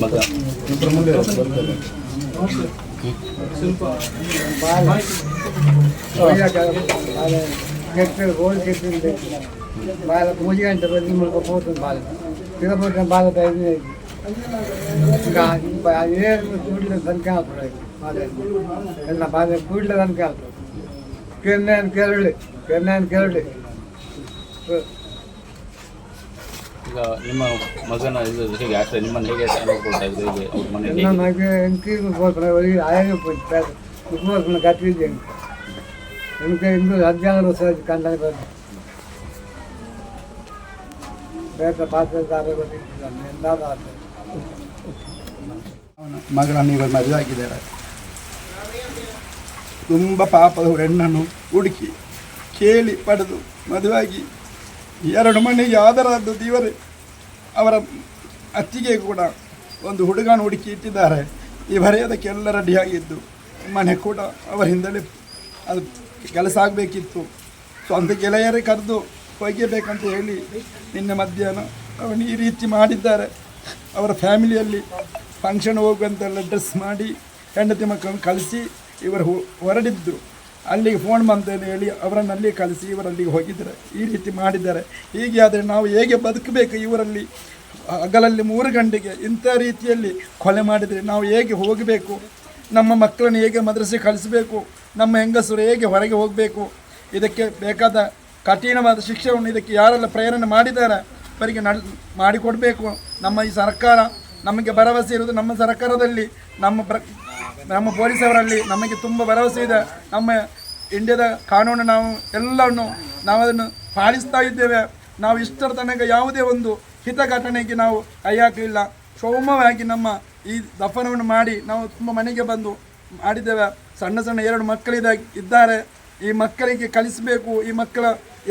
ಮಗ ರೋಲ್ ಕೆಟ್ಟಿದೆ ಬಾಲ ಪೂಜೆ ಗಂಟೆ ಬಂದು ಮೂಲಕ ಹೋಗ್ತದೆ ಬಾಲ ತಿರುಪತಿ ಬಾಲ ಬೈದು ಅದೇ ಕೂಡಲೇ ತನಕ ಆಗ್ತದೆ ಬಾಲ ಎಲ್ಲ ಬಾಲ ಕೂಡಲೇ ತನಕ ಆಗ್ತದೆ ಕೆನ್ನೆ ಅಂತ ಕೇರಳಿ ಕೆನ್ನೆ ಅಂತ ಕೇರಳಿ ಈಗ ನಿಮ್ಮ ಮಗನ ಇದು ಹೇಗೆ ನಿಮ್ಮನ್ನು ಹೇಗೆ ಇದೆ ಅವ್ರ ನನ್ನ ಮಗ ಎಂಕೀರ್ನ ಅವರಿಗೆ ಆಯಾಗೆ ಬಿಟ್ಟು ಇಂದು ಹದಿನಾರು ವರ್ಷ ಕಂಡ ಬೇಕ ಪಾತ್ರ ಮಗಳನ್ನು ಇವಾಗ ಮದುವೆ ಆಗಿದ್ದಾರೆ. ತುಂಬ ಪಾಪದ ಹೆಣ್ಣನ್ನು ಹುಡುಕಿ ಕೇಳಿ ಪಡೆದು ಮದುವೆ ಆಗಿ ಎರಡು ಮನೆಗೆ ಆಧಾರದ್ದು ದೇವರೇ ಅವರ ಅತ್ತಿಗೆ ಕೂಡ ಒಂದು ಹುಡುಗನ ಹುಡುಕಿ ಇಟ್ಟಿದ್ದಾರೆ. ಇವರೇ ಅದಕ್ಕೆಲ್ಲ ರೆಡಿಯಾಗಿದ್ದು ಮನೆ ಕೂಡ ಅವರ ಹಿಂದಲೇ ಅದು ಕೆಲಸ ಆಗಬೇಕಿತ್ತು. ಸ್ವಂತ ಗೆಳೆಯರೇ ಕರೆದು ಒಯ್ಯಬೇಕಂತ ಹೇಳಿ ನಿನ್ನೆ ಮಧ್ಯಾಹ್ನ ಅವನು ಈ ರೀತಿ ಮಾಡಿದ್ದಾರೆ. ಅವರ ಫ್ಯಾಮಿಲಿಯಲ್ಲಿ ಫಂಕ್ಷನ್ ಹೋಗುವಂತೆಲ್ಲ ಡ್ರೆಸ್ ಮಾಡಿ, ಹೆಂಡತಿ ಮಕ್ಕಳನ್ನು ಕಳಿಸಿ ಇವರು ಹೊರಡಿದ್ದರು ಅಲ್ಲಿಗೆ ಫೋನ್ ಬಂತೇನೆ ಹೇಳಿ ಅವರನ್ನು ಕಲಿಸಿ ಇವರಲ್ಲಿಗೆ ಹೋಗಿದ್ದಾರೆ. ಈ ರೀತಿ ಮಾಡಿದ್ದಾರೆ. ಹೀಗೆ ಆದರೆ ನಾವು ಹೇಗೆ ಬದುಕಬೇಕು ಇವರಲ್ಲಿ? ಹಗಲಲ್ಲಿ ಮೂರು ಗಂಟೆಗೆ ಇಂಥ ರೀತಿಯಲ್ಲಿ ಕೊಲೆ ಮಾಡಿದರೆ ನಾವು ಹೇಗೆ ಹೋಗಬೇಕು? ನಮ್ಮ ಮಕ್ಕಳನ್ನು ಹೇಗೆ ಮದ್ರಸೆ ಕಳಿಸಬೇಕು? ನಮ್ಮ ಹೆಂಗಸರು ಹೇಗೆ ಹೊರಗೆ ಹೋಗಬೇಕು? ಇದಕ್ಕೆ ಬೇಕಾದ ಕಠಿಣವಾದ ಶಿಕ್ಷೆಯನ್ನು ಇದಕ್ಕೆ ಯಾರೆಲ್ಲ ಪ್ರೇರಣೆ ಮಾಡಿದ್ದಾರೆ? ಅವರಿಗೆ ನಡ್, ಮಾಡಿಕೊಡಬೇಕು. ನಮ್ಮ ಈ ಸರ್ಕಾರ ನಮಗೆ ಭರವಸೆ ಇರುವುದು ನಮ್ಮ ಸರ್ಕಾರದಲ್ಲಿ. ನಮ್ಮ ಪ್ರ ನಮ್ಮ ಪೊಲೀಸವರಲ್ಲಿ ನಮಗೆ ತುಂಬ ಭರವಸೆ ಇದೆ. ನಮ್ಮ ಇಂಡಿಯಾದ ಕಾನೂನು ನಾವು ಎಲ್ಲವನ್ನು ನಾವು ಅದನ್ನು ಪಾಲಿಸ್ತಾ ಇದ್ದೇವೆ. ನಾವು ಇಷ್ಟರ ತನಕ ಯಾವುದೇ ಒಂದು ಹಿತಘಟನೆಗೆ ನಾವು ಕೈ ಹಾಕಲಿಲ್ಲ ಸೌಮ್ಯವಾಗಿ ನಮ್ಮ ಈ ದಫನವನ್ನು ಮಾಡಿ ನಾವು ತುಂಬ ಮನೆಗೆ ಬಂದು ಮಾಡಿದ್ದೇವೆ. ಸಣ್ಣ ಸಣ್ಣ ಎರಡು ಮಕ್ಕಳಿದ, ಇದ್ದಾರೆ. ಈ ಮಕ್ಕಳಿಗೆ ಕಲಿಸಬೇಕು, ಈ ಮಕ್ಕಳ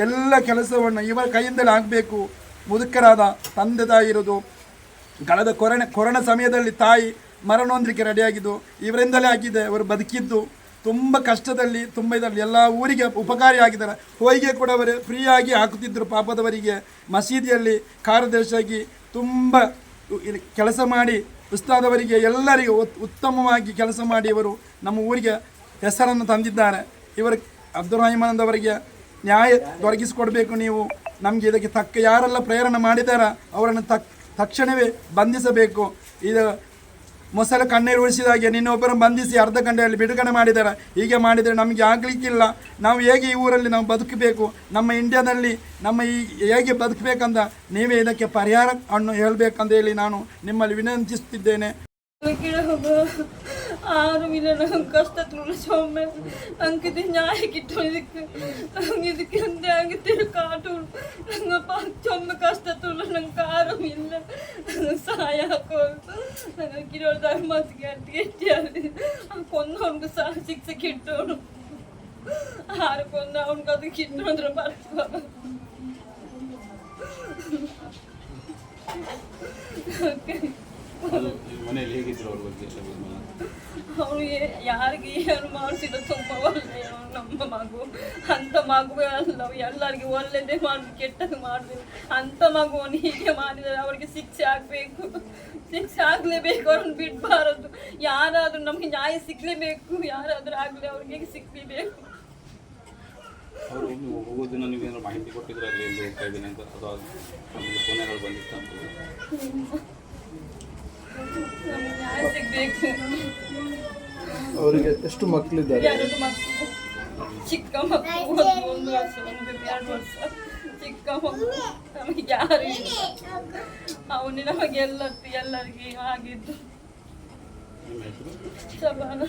ಎಲ್ಲ ಕೆಲಸವನ್ನು ಇವರ ಕೈಯಿಂದಲೇ ಆಗಬೇಕು. ಮುದುಕರಾದ ತಂದೆ ತಾಯಿ ಇರೋದು. ಕಳೆದ ಕೊರೋನಾ ಕೊರೋನಾ ಸಮಯದಲ್ಲಿ ತಾಯಿ ಮರಣಹೊಂದಲಿಕ್ಕೆ ರೆಡಿಯಾಗಿದ್ದು ಇವರಿಂದಲೇ ಆಗಿದೆ. ಅವರು ಬದುಕಿದ್ದು ತುಂಬ ಕಷ್ಟದಲ್ಲಿ, ತುಂಬ ಇದರಲ್ಲಿ ಎಲ್ಲ ಊರಿಗೆ ಉಪಕಾರಿ ಆಗಿದ್ದಾರೆ. ಹೋಯಿಗೆ ಕೂಡ ಅವರು ಫ್ರೀಯಾಗಿ ಹಾಕುತ್ತಿದ್ದರು ಪಾಪದವರಿಗೆ. ಮಸೀದಿಯಲ್ಲಿ ಕಾರ್ಯದರ್ಶಿಯಾಗಿ ತುಂಬ ಕೆಲಸ ಮಾಡಿ, ಉಸ್ತಾದವರಿಗೆ ಎಲ್ಲರಿಗೂ ಉತ್- ಉತ್ತಮವಾಗಿ ಕೆಲಸ ಮಾಡಿ ಇವರು ನಮ್ಮ ಊರಿಗೆ ಹೆಸರನ್ನು ತಂದಿದ್ದಾರೆ. ಇವರು ಅಬ್ದುಲ್ ರಹಿಮಾನ್ ಅವರಿಗೆ ನ್ಯಾಯ ದೊರಕಿಸಿಕೊಡಬೇಕು ನೀವು. ನಮಗೆ ಇದಕ್ಕೆ ತಕ್ಕ ಯಾರೆಲ್ಲ ಪ್ರೇರಣೆ ಮಾಡಿದಾರ ಅವರನ್ನು ತಕ್, ತಕ್ಷಣವೇ ಬಂಧಿಸಬೇಕು. ಇದು ಮೊಸಳೆ ಕಣ್ಣೀರು ಹಾಗೆ ನಿನ್ನೊಬ್ಬರನ್ನು ಬಂಧಿಸಿ ಅರ್ಧ ಗಂಟೆಯಲ್ಲಿ ಬಿಡುಗಡೆ ಮಾಡಿದ್ದಾರೆ. ಹೀಗೆ ಮಾಡಿದರೆ ನಮಗೆ ಆಗಲಿಕ್ಕಿಲ್ಲ. ನಾವು ಹೇಗೆ ಈ ಊರಲ್ಲಿ ನಾವು ಬದುಕಬೇಕು? ನಮ್ಮ ಇಂಡಿಯಾದಲ್ಲಿ ನಮ್ಮ ಈ ಹೇಗೆ ಬದುಕಬೇಕಂತ ನೀವೇ ಇದಕ್ಕೆ ಪರಿಹಾರ ಅನ್ನು ಹೇಳಬೇಕಂತ ಹೇಳಿ ನಾನು ನಿಮ್ಮಲ್ಲಿ ವಿನಂತಿಸುತ್ತಿದ್ದೇನೆ. ആരുമില്ല ഞങ്ങൾക്ക് കഷ്ടത്തിലുള്ള ചുമ ഞങ്ങൾക്ക് ഇത് ന്യായ കിട്ടും ഇതൊക്കെ ഇതൊക്കെ എന്താ കാട്ടുള്ളൂ ഞങ്ങൾ ചുമ കഷ്ടത്തുള്ള ഞങ്ങൾക്ക് ആരുമില്ല സഹായാക്കോ ഞങ്ങൾക്ക് ഇരുപത് ധർമ്മത്തിൽ കെട്ടി കെട്ടിയാൽ കൊന്നവർക്ക് ശിക്ഷ കിട്ടണം ആരെ കൊന്ന അവർക്ക് അത് കിട്ടണമെന്ന് പറഞ്ഞു ಅದು ಮನೆಯಲ್ಲಿ ಹೇಗಿದ್ರು ಅವ್ರ ಬಗ್ಗೆ. ಅವನು ಯಾರಿಗೆ ಏನು ಮಾಡಿಸಿದ್ರು ತುಂಬ ಒಳ್ಳೆಯ ನಮ್ಮ ಮಗು. ಅಂತ ಮಗುವೇ ಅಲ್ಲ ಎಲ್ಲರಿಗೆ ಒಳ್ಳೆಯದೇ ಮಾಡಿ ಕೆಟ್ಟದ್ದು ಮಾಡಿದ್ರು ಅಂತ ಮಗುವನ್ನು ಹೀಗೆ ಮಾಡಿದರೆ ಅವರಿಗೆ ಶಿಕ್ಷೆ ಆಗಬೇಕು. ಶಿಕ್ಷೆ ಆಗಲೇಬೇಕು ಅವ್ರನ್ನ ಬಿಡಬಾರದು. ಯಾರಾದರೂ ನಮಗೆ ನ್ಯಾಯ ಸಿಗಲೇಬೇಕು ಯಾರಾದರೂ ಆಗಲಿ ಅವ್ರಿಗೆ ಸಿಗಲೇಬೇಕು ಅವರು ಹೋಗೋದಿನ ನೀವೇನಾದ್ರು ಮಾಹಿತಿ ಕೊಟ್ಟಿದ್ರೆ ಅಲ್ಲಿ ಎಲ್ಲಿ ಹೋಗ್ತಾ ಇದ್ದೀನಿ ಅಂತ ಅಥವಾ ನಮಗೆ ಫೋನ್ಗಳು ಬಂದಿತ್ತು ಅಂತ? ಅವರಿಗೆ ಎಷ್ಟು ಮಕ್ಕಳಿದ್ದಾರೆ? ಮಕ್ಕಳು. ಚಿಕ್ಕ ಮಕ್ಕಳು ಒಂದು ವರ್ಷ, ಒಂದು ಎರಡು ವರ್ಷ. ಚಿಕ್ಕ ಮಕ್ಕಳು. ನಮಗೆ ಯಾರು ಇಲ್ಲ. ಅವನು ನಮಗೆ ಎಲ್ಲ ಎಲ್ಲರಿಗೆ ಆಗಿದ್ದು ಶಬಾನ